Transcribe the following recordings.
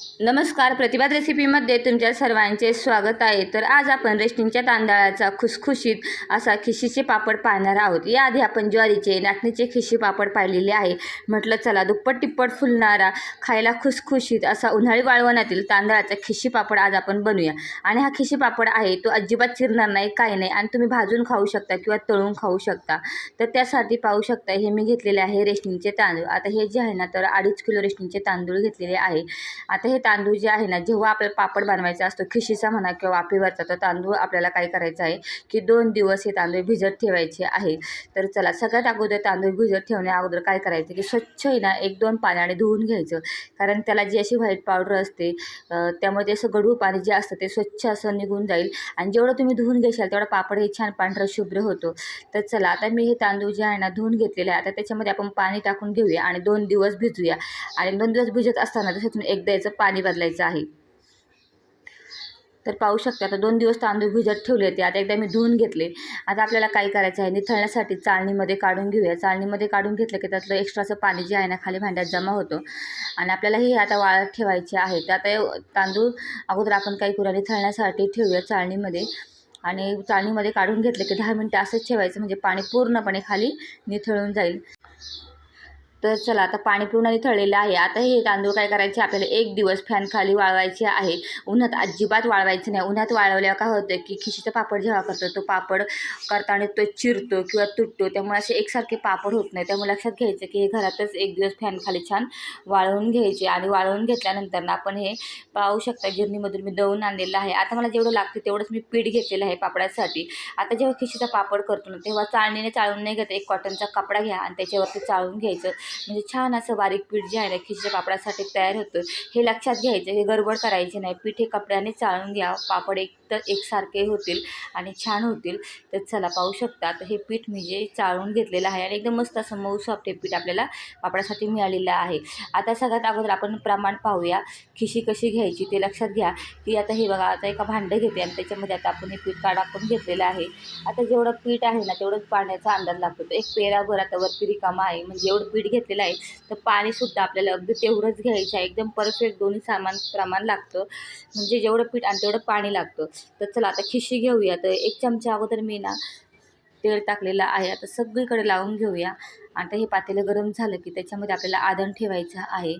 नमस्कार प्रतिभात रेसिपीमध्ये तुमच्या सर्वांचे स्वागत आहे. तर आज आपण रेशनिंगच्या तांदळाचा खुसखुशीत असा खिशीचे पापड पाहणार आहोत. याआधी आपण ज्वारीचे नाचणीचे खिशी पापड पाहिलेले आहे. म्हटलं चला दुप्पट टिप्पट फुलणारा खायला खुसखुशीत असा उन्हाळी वाळवणातील तांदळाचा खिशी पापड आज आपण बनवूया आणि हा खिशी पापड आहे तो अजिबात चिरणार नाही काही नाही. आणि तुम्ही भाजून खाऊ शकता किंवा तळून खाऊ शकता. तर त्यासाठी पाहू शकता हे मी घेतलेले आहे रेशनिंगचे तांदूळ. आता हे जे आहे ना तर अडीच किलो रेशनिंगचे तांदूळ घेतलेले आहे. आता हे तांदूळ जे आहे ना जेव्हा आपल्याला पापड बनवायचा असतो खिशीचा म्हणा किंवा वाफेवरचा तर तांदूळ आपल्याला काय करायचं आहे की दोन दिवस हे तांदूळ भिजत ठेवायचे आहे. तर चला सगळ्यात अगोदर तांदूळ भिजत ठेवण्या अगोदर काय करायचं की स्वच्छ आहे ना एक दोन पाण्याने धुवून घ्यायचं. कारण त्याला जी अशी व्हाईट पावडर असते त्यामुळे ते असं गडू पाणी जे असतं ते स्वच्छ असं निघून जाईल. आणि जेवढं तुम्ही धुवून घेशाल तेवढा पापड हे छान पांढरं शुभ्र होतो. तर चला आता मी हे तांदूळ जे आहे ना धुवून घेतलेले आहे. आता त्याच्यामध्ये आपण पाणी टाकून घेऊया आणि दोन दिवस भिजूया. आणि दोन दिवस भिजत असताना त्याच्यातून एकदा याचं पाणी बदलायचं आहे. तर पाहू शकता आता दोन दिवस तांदूळ भिजत ठेवले होते. आता एकदा मी धुवून घेतले. आता आपल्याला काय करायचं आहे? निथळण्यासाठी चाळणीमध्ये काढून घेऊया. चाळणीमध्ये काढून घेतलं की त्यातलं एक्स्ट्राचं पाणी जे आहे ना खाली भांड्यात जमा होतं. आणि आपल्याला हे आता वाळत ठेवायचे आहे. तर आता तांदूळ अगोदर आपण काय करूया निथळण्यासाठी ठेवूया चाळणीमध्ये. आणि चाळणीमध्ये काढून घेतलं की दहा मिनटं असंच ठेवायचं. म्हणजे पाणी पूर्णपणे खाली निथळून जाईल. तर चला आता पाणी पूर्ण निथळलेलं आहे. आता हे तांदूळ काय करायचे? आपल्याला एक दिवस फॅन खाली वाळवायचे आहे. उन्हात अजिबात वाळवायचं नाही. उन्हात वाळवल्यावर काय होतं की खिशीचा पापड जेव्हा करतो तो पापड करताना तो चिरतो किंवा तुटतो. त्यामुळे असे एकसारखे पापड होत नाही. त्यामुळे लक्षात घ्यायचं की हे घरातच एक दिवस फॅन खाली छान वाळवून घ्यायचे आणि वाळवून घेतल्यानंतर ना आपण हे पाहू शकता. गिरणीमधून मी दळून आणलेलं आहे. आता मला जेवढं लागते तेवढंच मी पीठ घेतलेलं आहे पापडासाठी. आता जेव्हा खिशीचा पापड करतो ना तेव्हा चाळणीने चाळून नाही घेत एक कॉटनचा कपडा घ्या आणि त्याच्यावरती चाळून घ्यायचं. म्हणजे छान असं बारीक पीठ जे आहे ना खिचड्या पापडासाठी तयार होतं. हे लक्षात घ्यायचं हे गडबड करायची नाही. पीठ हे कपड्याने चाळून घ्या. पापड एक तर एकसारखे होतील आणि छान होतील. तर चला पाहू शकता. हे पीठ मी जे चाळून घेतलेलं आहे आणि एकदम मस्त असं मऊ सॉफ्ट हे पीठ आपल्याला पापडासाठी मिळालेलं आहे. आता सगळ्यात अगोदर आपण प्रमाण पाहूया. खिशी कशी घ्यायची ते लक्षात घ्या. की आता हे बघा आता एका भांडं घेते आणि त्याच्यामध्ये आता आपण हे पीठ टाकून घेतलेलं आहे. आता जेवढं पीठ आहे ना तेवढंच पाण्याचा अंदाज लागतो. एक पेराभर आता वरती रिकामा आहे. म्हणजे एवढं पीठ घेतलेलं आहे. तर पाणीसुद्धा आपल्याला अगदी तेवढंच घ्यायचं आहे. एकदम परफेक्ट दोन्ही सामान प्रमाण लागतं. म्हणजे जेवढं पीठ आणि तेवढं पाणी लागतं. तर चला आता खिशी घेऊया. तर एक चमचा अगोदर मी ना तेल टाकलेलं आहे. आता सगळीकडे लावून घेऊया. आता हे पातेलं गरम झालं की त्याच्यामध्ये आपल्याला आदण ठेवायचं आहे.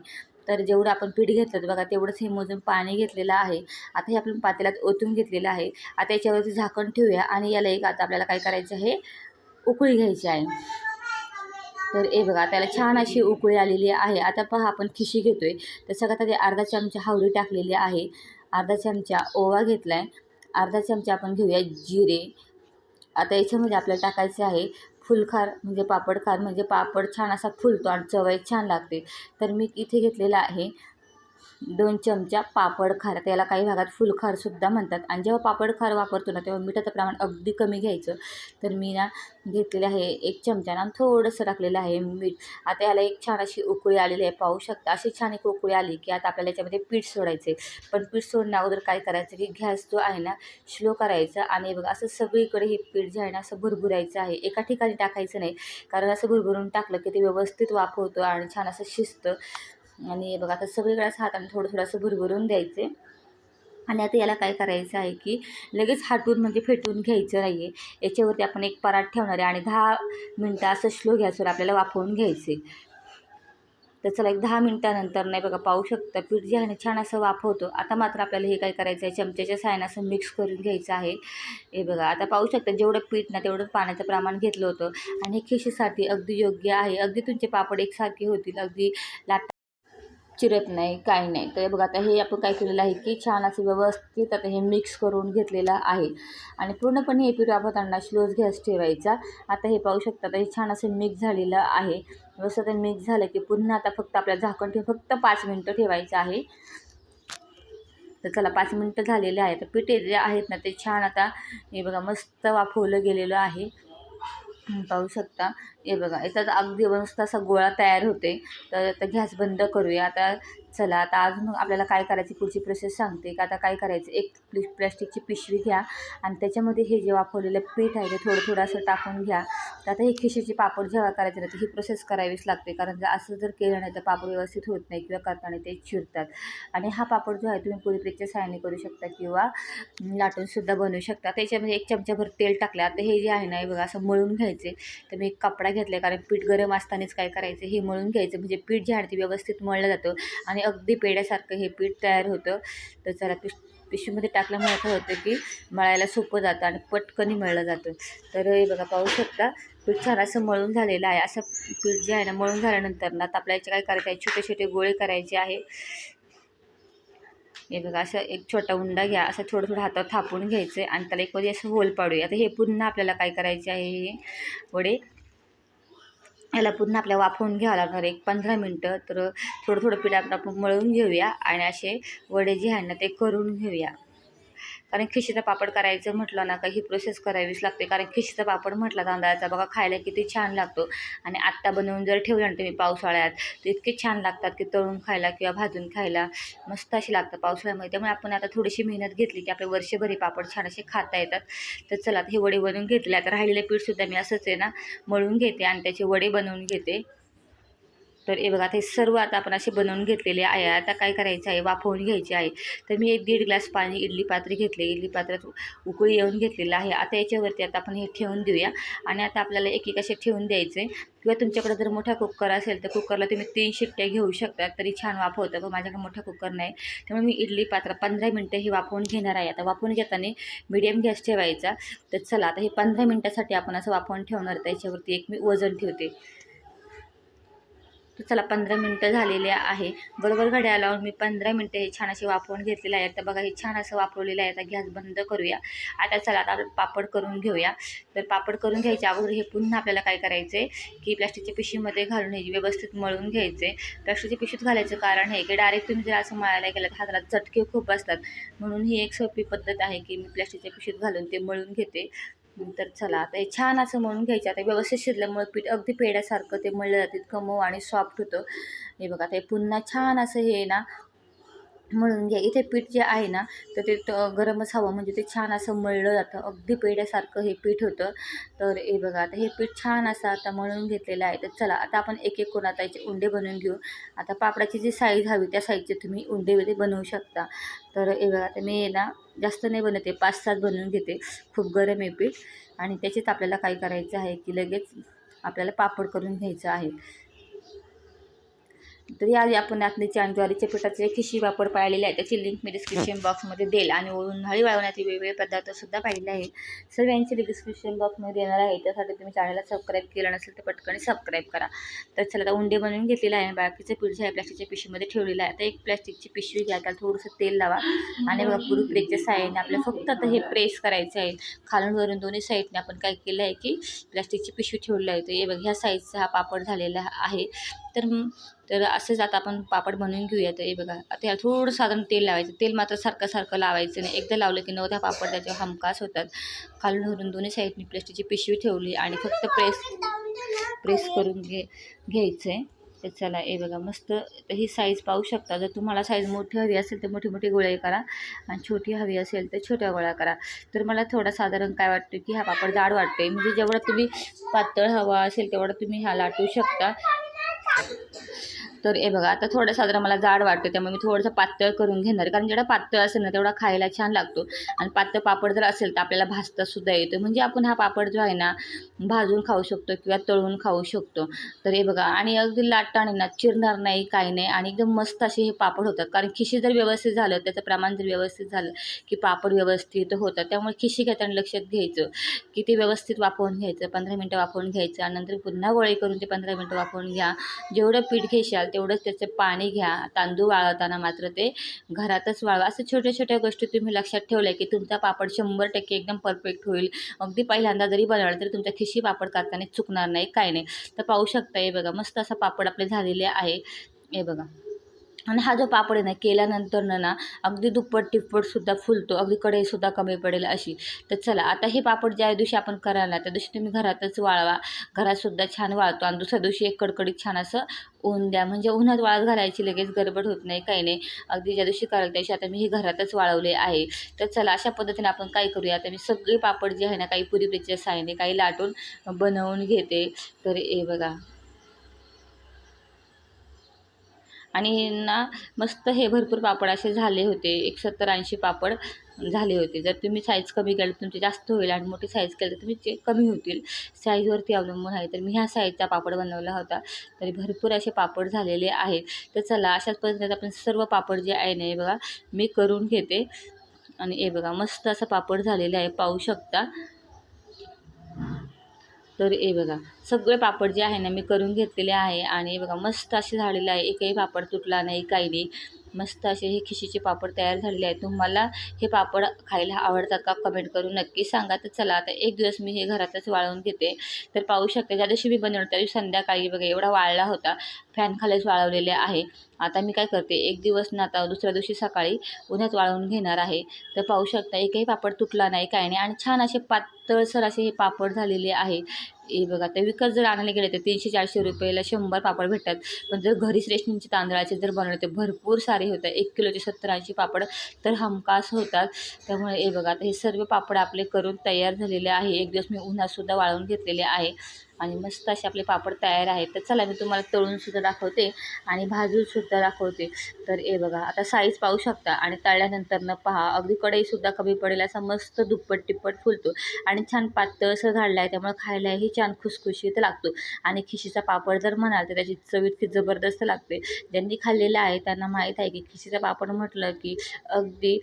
तर जेवढं आपण पीठ घेतलं बघा तेवढंच हे मोजून पाणी घेतलेलं आहे. आता हे आपण पातेल्यात ओतून घेतलेलं आहे. आता याच्यावरती झाकण ठेवूया आणि याला एक आता आपल्याला काय करायचं आहे? उकळी घ्यायची आहे. तर हे बघा त्याला छान अशी उकळी आलेली आहे. आता पहा आपण खिशी घेतो आहे तर सगळ्यात आधी अर्धा चमचा हावरी टाकलेली आहे. अर्धा चमचा ओवा घेतला आहे अर्धा चमचा आपण घेऊया जिरे. आता याच्यामध्ये आपल्याला टाकायचे आहे फुलखार म्हणजे पापडखार. म्हणजे पापड छान असा फुलतो आणि चवय छान लागते. तर मी इथे घेतलेला आहे. दोन चमचा पापड खार त्याला काही भागात फुलखारसुद्धा म्हणतात. आणि जेव्हा पापड खार वापरतो ना तेव्हा मिठाचं प्रमाण अगदी कमी घ्यायचं. तर मी ना घेतलेलं आहे एक चमचा ना थोडंसं टाकलेलं आहे मीठ. आता याला एक छान अशी उकळी आलेली आहे पाहू शकता. अशी छान एक उकळी आली की आता आपल्याला याच्यामध्ये पीठ सोडायचं आहे पण पीठ सोडण्या अगोदर काय करायचं की गॅस जो आहे ना स्लो करायचा. आणि बघा असं सगळीकडे हे पीठ जे आहे ना असं भुरभुरायचं आहे. एका ठिकाणी टाकायचं नाही. कारण असं भुरभुरून टाकलं की ते व्यवस्थित वाफवतं आणि छान असं शिजतं. आणि बघा आता सगळीकडे असं हाताने थोडं थोडं असं भुरभुरून द्यायचे. आणि आता याला काय करायचं आहे की लगेच हाटून म्हणजे फेटून घ्यायचं नाही आहे याच्यावरती आपण एक परात ठेवणार आहे आणि दहा मिनटं असं स्लो गॅसवर आपल्याला वाफवून घ्यायचे. तर चला एक दहा मिनटानंतर नाही बघा पाहू शकता पीठ जे आहे ना छान असं वाफवतो. आता मात्र आपल्याला हे काय करायचं आहे चमच्याच्या साहाय्याने असं मिक्स करून घ्यायचं आहे. हे बघा आता पाहू शकता जेवढं पीठ ना तेवढं पाण्याचं प्रमाण घेतलं होतं. आणि हे खिशीसाठी अगदी योग्य आहे. अगदी तुमचे पापड एकसारखे होतील अगदी लाट चिरत नाही काही नाही. तर बघा आता हे आपण काय केलेलं आहे की छान असं व्यवस्थित आता हे मिक्स करून घेतलेलं आहे. आणि पूर्णपणे हे पीठ वापरताना श्लोज गॅस ठेवायचा. आता हे पाहू शकता आता हे छान असं मिक्स झालेलं आहे. व्यवस्थित मिक्स झालं की पुन्हा आता फक्त आपल्याला झाकण ठेवून फक्त पाच मिनटं ठेवायचं आहे. तर चला पाच मिनटं झालेले आहे तर पिठे जे आहेत ना ते छान आता हे बघा मस्त वाफवलं गेलेलं आहे. पाहू शकता. हे बघा याचा अगदी मस्त असा गोळा तयार होते तर आता गॅस बंद करूया. आता चला आता अजून आपल्याला काय करायची पुढची प्रोसेस सांगते का? आता काय करायचं? एक प्लि प्लॅस्टिकची पिशवी घ्या आणि त्याच्यामध्ये हे जे वापरलेलं पीठ आहे ते थोडं थोडं असं टाकून घ्या. तर आता हे खिशीचे पापड जेव्हा करायचे ना तर ही प्रोसेस करावीच लागते. कारण जर असं जर केलं नाही तर पापड व्यवस्थित होत नाही किंवा करताना ते चिरतात. आणि हा पापड जो आहे तुम्ही पुरी प्लेटच्या सहाय्याने करू शकता किंवा लाटूनसुद्धा बनवू शकता. त्याच्यामध्ये एक चमचाभर तेल टाकलं. आता हे जे आहे ना हे बघा असं मळून घ्यायचे. तर मी एक कपडा घेतला कारण पीठ गरम असतानाच काय करायचं हे मळून घ्यायचं. म्हणजे पीठ जे आहे ते व्यवस्थित मळलं जातं आणि अगदी पेड्यासारखं हे पीठ तयार होतं. तर चला पिश पिशवीमध्ये टाकल्यामुळे काय होतं की मळायला सोपं जातं आणि पटकनी मळलं जातं. तर हे बघा पाहू शकता पीठ छान असं मळून झालेलं आहे. असं पीठ जे आहे ना मळून झाल्यानंतर ना आता याचे काय करायचं आहे? छोटे छोटे गोळे करायचे आहे. हे बघा असं एक छोटा उंडा घ्या असं थोडं थोडं हातात थापून घ्यायचं आणि त्याला एक मध्ये असं होल पाडूया. आता हे पुन्हा आपल्याला काय करायचे आहे हे? वडे याला पुन्हा आपल्या वाफवून घ्यावं लागणार एक पंधरा मिनटं. तर थोडं थोडं पीठ आपण आपण मळून घेऊया आणि असे वडे जे आहे ना ते करून घेऊया. कारण खिशीचा पापड करायचं म्हटलं ना का ही प्रोसेस करावीच लागते. कारण खिशीचा पापड म्हटला तांदळाचा बघा खायला किती छान लागतो. आणि आत्ता बनवून जर ठेवलं ना तुम्ही पावसाळ्यात तर इतके छान लागतात की तळून खायला किंवा भाजून खायला. मस्त अशी लागतात पावसाळ्यामध्ये. त्यामुळे आपण आता थोडीशी मेहनत घेतली की आपले वर्षभर हे पापड छान असे खाता येतात. तर चला हे वडे बनवून घेतले. आता राहिलेले पीठसुद्धा मी असंच आहे ना मळून घेते आणि त्याचे वडे बनवून घेते. तर हे बघा आता हे सर्व आता आपण असे बनवून घेतलेले आहे. आता काय करायचं आहे? वाफवून घ्यायचे आहे. तर मी एक दीड ग्लास पाणी इडली पात्र घेतले. इडली पात्रात उकळी येऊन घेतलेलं आहे. आता याच्यावरती आता आपण हे ठेवून देऊया. आणि आता आपल्याला एक एक असे ठेवून द्यायचे. किंवा तुमच्याकडे जर मोठा कुकर असेल तर कुकरला तुम्ही तीन शिट्ट्या घेऊ शकता. तरी छान वाफवतं. पण माझ्याकडे मोठा कुकर नाही. त्यामुळे मी इडली पात्र पंधरा मिनटं हे वाफवून घेणार आहे. आता वाफवून घेताना मीडियम गॅस ठेवायचा. तर चला आता हे पंधरा मिनटासाठी आपण असं वाफवून ठेवणार. त्याच्यावरती एक मी वजन ठेवते. तर चला पंधरा मिनटं झालेले आहे. बरोबर घड्याळ लावून मी पंधरा मिनटं हे छान असे वापरून घेतलेले आहे. तर बघा हे छान असं वापरलेलं आहे. आता गॅस बंद करूया. आता चला आता आपण पापड करून घेऊया. तर पापड करून घ्यायच्या अगोदर हे पुन्हा आपल्याला काय करायचं आहे की प्लॅस्टिकच्या पिशवीमध्ये घालून हे व्यवस्थित मळून घ्यायचे प्लॅस्टिकच्या पिशवीत घालायचं कारण हे की डायरेक्ट तुम्ही जर असं मळायला गेलं तर हाताला चटके खूप असतात. म्हणून ही एक सोपी पद्धत आहे की मी प्लॅस्टिकच्या पिशवीत घालून ते मळून घेते. तर चला आता हे छान असं म्हणून घ्यायचं. आता व्यवस्थित शिरल्यामुळे पीठ अगदी पेड्यासारखं ते मळलं जातं इतकं मऊ आणि सॉफ्ट होतं. हे बघा आता हे पुन्हा छान असं हे ना मळून घ्या इथे पीठ जे आहे ना तर ते गरमच हवं. म्हणजे ते छान असं मळलं जातं. अगदी पेड्यासारखं हे पीठ होतं. तर हे बघा आता हे पीठ छान असं आता मळून घेतलेलं आहे. तर चला आता आपण एक एक करून आता याचे उंडे बनवून घेऊ. आता पापडाची जी साईज हवी त्या साईजचे तुम्ही उंडे वगैरे बनवू शकता. तर हे बघा आता मी ना जास्त नाही बनवते पाच सात बनवून घेते. खूप गरम आहे पीठ. आणि त्याच्यात आपल्याला काय करायचं आहे की लगेच आपल्याला पापड करून घ्यायचं आहे. तर याआधी आपण नाचणीच्या ज्वारीच्या पिठाचे खिशी पापड पाळलेले आहे त्याची लिंक मी डिस्क्रिप्शन बॉक्समध्ये देईल आणि उन्हाळी वाळवण्याचे वेगवेगळे पदार्थसुद्धा पाहिलेले आहे सर्व यांची डिस्क्रिप्शन बॉक्समध्ये देणार आहे त्यासाठी तुम्ही चॅनलला सबस्क्राईब केलं नसेल तर पटकन सबस्क्राईब करा. तर चला आता उंडे बनवून घेतलेलं आहे बाकीचं पीठ जे आहे प्लास्टिकच्या पिशवीमध्ये ठेवलेलं आहे. आता एक प्लास्टिकची पिशवी घ्या त्याला थोडंसं तेल लावा आणि बघा पुरी प्लेटच्या साईडने आपल्याला फक्त आता हे प्रेस करायचं आहे. खालून वरून दोन्ही साईडने आपण काय केलं आहे की प्लास्टिकची पिशवी ठेवली आहे. तर हे बघ ह्या साईजचा हा पापड झालेला आहे. तर तर असंच आता आपण पापड बनवून घेऊया तर हे बघा. आता थोडं साधारण तेल लावायचं. तेल मात्र सारखं सारखं लावायचं नाही. एकदा लावलं की नव्हत्या पापड त्याच्यावर हमखास होतात खालून धरून दोन्ही साईडनी प्लास्टिकची पिशवी ठेवली आणि फक्त प्रेस प्रेस करून घे घ्यायचं आहे तर चला हे बघा मस्त ही साईज पाहू शकता. जर तुम्हाला साईज मोठी हवी असेल तर मोठी मोठी गोळे करा आणि छोटी हवी असेल तर छोट्या गोळ्या करा. तर मला थोडा साधारण काय वाटतं की हा पापड जाड वाटते म्हणजे जेवढं तुम्ही पातळ हवा असेल तेवढं तुम्ही हा लाटू शकता. तर हे बघा आता थोडं साधारण मला जाड वाटतो त्यामुळे मी थोडंसं पातळ करून घेणार. कारण जेवढा पातळ असेल ना तेवढा खायला छान लागतो. आणि पातळ पापड जर असेल तर आपल्याला भाजता सुद्धा येतो. म्हणजे आपण हा पापड जो आहे ना भाजून खाऊ शकतो किंवा तळून खाऊ शकतो. तर हे बघा आणि अगदी लाटाने ना चिरणार नाही काही नाही. आणि एकदम मस्त असे हे पापड होतात. कारण खिशी जर व्यवस्थित झालं त्याचं प्रमाण जर व्यवस्थित झालं की पापड व्यवस्थित होतात त्यामुळे खिशी घेताना लक्षात घ्यायचं की ते व्यवस्थित वापरून घ्यायचं. पंधरा मिनटं वापरून घ्यायचं. आणि नंतर पुन्हा गोळे करून ते पंधरा मिनटं वापरून घ्या. जेवढं पीठ घेशाल तेवढंच त्याचं पाणी घ्या. तांदूळ वाळवताना मात्र ते घरातच वाळवा. असं छोट्या छोट्या गोष्टी तुम्ही लक्षात ठेवल्या की तुमचा पापड शंभर टक्के एकदम परफेक्ट होईल. अगदी पहिल्यांदा जरी बनवलं तरी तुमच्या खिशी पापड करताना चुकणार नाही काय नाही. तर पाहू शकता हे बघा मस्त असा पापड आपले झालेले आहे. हे बघा. आणि हा जो पापड आहे ना केल्यानंतर ना अगदी दुप्पट तिप्पटसुद्धा फुलतो. अगदी कढईसुद्धा कमी पडेल अशी. तर चला आता हे पापड ज्या दिवशी आपण कराल ना त्या दिवशी तुम्ही घरातच वाळवा. घरातसुद्धा छान वाळतो. आणि दुसऱ्या दिवशी एक कडकडीत छान असं ऊन द्या. म्हणजे उन्हात वाळत घालायची लगेच गडबड होत नाही काही नाही. अगदी ज्या दिवशी कराल त्या दिवशी आता मी हे घरातच वाळवले आहे. तर चला अशा पद्धतीने आपण काय करूया? आता मी सगळे पापड जे आहे ना काही पुरीपेच्या साईने काही लाटून बनवून घेते. तर हे बघा. आणि ना मस्त हे भरपूर पापड असे झाले होते. एक सत्तर ऐंशी पापड झाले होते. जर तुम्ही साईज कमी केलं तुमचे जास्त होईल आणि मोठी साईज केलं तर तुमचे कमी होतील. साईजवरती अवलंबून आहे. तर मी ह्या साईजचा पापड बनवला होता. तरी भरपूर असे पापड झालेले आहेत. तर चला अशाच पद्धतीने आपण सर्व पापड जे आहे ना हे बघा मी करून घेते. आणि हे बघा मस्त असं पापड झालेलं आहे. पाहू शकता. तर हे बघा सगळे पापड जे आहे ना मी करून घेतलेले आहे. आणि बघा मस्त असे झालेले आहे. एकही पापड तुटला नाही काही नाही. मस्त असे हे खिशीचे पापड तयार झालेले आहेत. तुम्हाला हे पापड खायला आवडतात का कमेंट करून नक्की सांगा. तर चला आता एक दिवस मी हे घरातच वाळवून घेते. तर पाहू शकते ज्या दिवशी मी बनवलं त्या दिवशी संध्याकाळी बघा एवढा वाळला होता. फॅन खालीच वाळवलेले आहे. आता मी काय करते एक दिवस ना आता दुसऱ्या दिवशी सकाळी उन्हात वाळवून घेणार आहे. तर पाहू शकता एकही पापड तुटला नाही काय नाही. आणि छान असे पातळसर असे हे पापड झालेले आहे. हे बघा ते विकत जर आणायला गेले तर तीनशे चारशे रुपयाला शंभर पापड भेटतात. पण जर घरीच रेशनिंगचे तांदळाचे जर बनवले तर भरपूर सारे होतात. एक किलोचे सत्तर ऐंशी पापड तर हमखास होतात. त्यामुळे हे बघा आता हे सर्व पापड आपले करून तयार झालेले आहे. एक दिवस मी उन्हातसुद्धा वाळवून घेतलेले आहे. आणि मस्त असे आपले पापड तयार आहेत. तर चला मी तुम्हाला तळूनसुद्धा दाखवते आणि भाजूनसुद्धा दाखवते. तर हे बघा आता साईज पाहू शकता. आणि तळल्यानंतर न पहा अगदी कढईसुद्धा कमी पडेल असा मस्त दुप्पट टिप्पट फुलतो. आणि छान पातळ असं झाडलं आहे त्यामुळे खायलाही छान खुसखुशीत लागतो. आणि खिशीचा पापड जर म्हणाल तर त्याची चव इतकी जबरदस्त लागते. ज्यांनी खाल्लेलं आहे त्यांना माहीत आहे की खिशीचा पापड म्हटलं की अगदी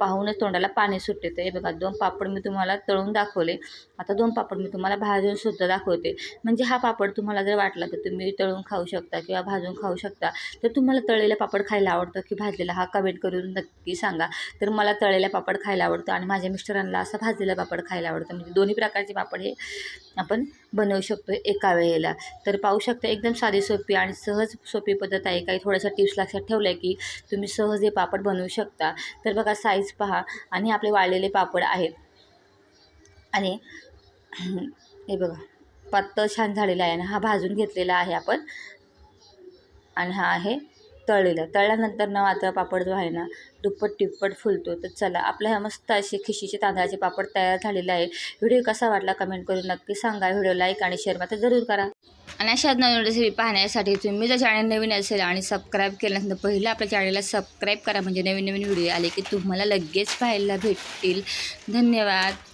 पाहूनच तोंडाला पाणी सुटते. तर हे बघा दोन पापड मी तुम्हाला तळून दाखवले. आता दोन पापड मी तुम्हाला भाजूनसुद्धा दाखवते. होते. म्हणजे हा पापड तुम्हाला जर वाटला तर तुम्ही तळून खाऊ शकता किंवा भाजून खाऊ शकता. तर तुम्हाला तळलेला पापड खायला आवडतं की भाजलेला हा कमेंट करून नक्की सांगा. तर मला तळलेला पापड खायला आवडतं आणि माझ्या मिस्टरांना असा भाजलेला पापड खायला आवडतं. म्हणजे दोन्ही प्रकारचे पापड हे आपण बनवू शकतो एका वेळेला. तर पाहू शकता एकदम साधी सोपी आणि सहज सोपी पद्धत आहे. काही थोड्याशा टिप्स लक्षात ठेवल्या की तुम्ही सहज हे पापड बनवू शकता. तर बघा साईज पहा आणि आपले वाळलेले पापड आहेत. आणि हे बघा. पातळ छान झालेला आहे आणि हा भाजून घेतलेला आहे आपण. आणि हा आहे तळलेला. तळल्यानंतर ना मात्र पापड जो आहे ना दुप्पट टिप्पट फुलतो. तर चला आपल्या ह्या मस्त असे खिशीचे तांदळाचे पापड तयार झालेले आहे व्हिडिओ कसा वाटला कमेंट करून नक्की सांगा. व्हिडिओ लाईक आणि शेअर मात्र जरूर करा. आणि अशाच नवीन रेसिपी पाहण्यासाठी तुम्ही जर चॅनल नवीन असेल आणि सबस्क्राईब केल्यानंतर पहिलं आपल्या चॅनलला सबस्क्राईब करा. म्हणजे नवीन नवीन व्हिडिओ आले की तुम्हाला लगेच पाहायला भेटतील. धन्यवाद.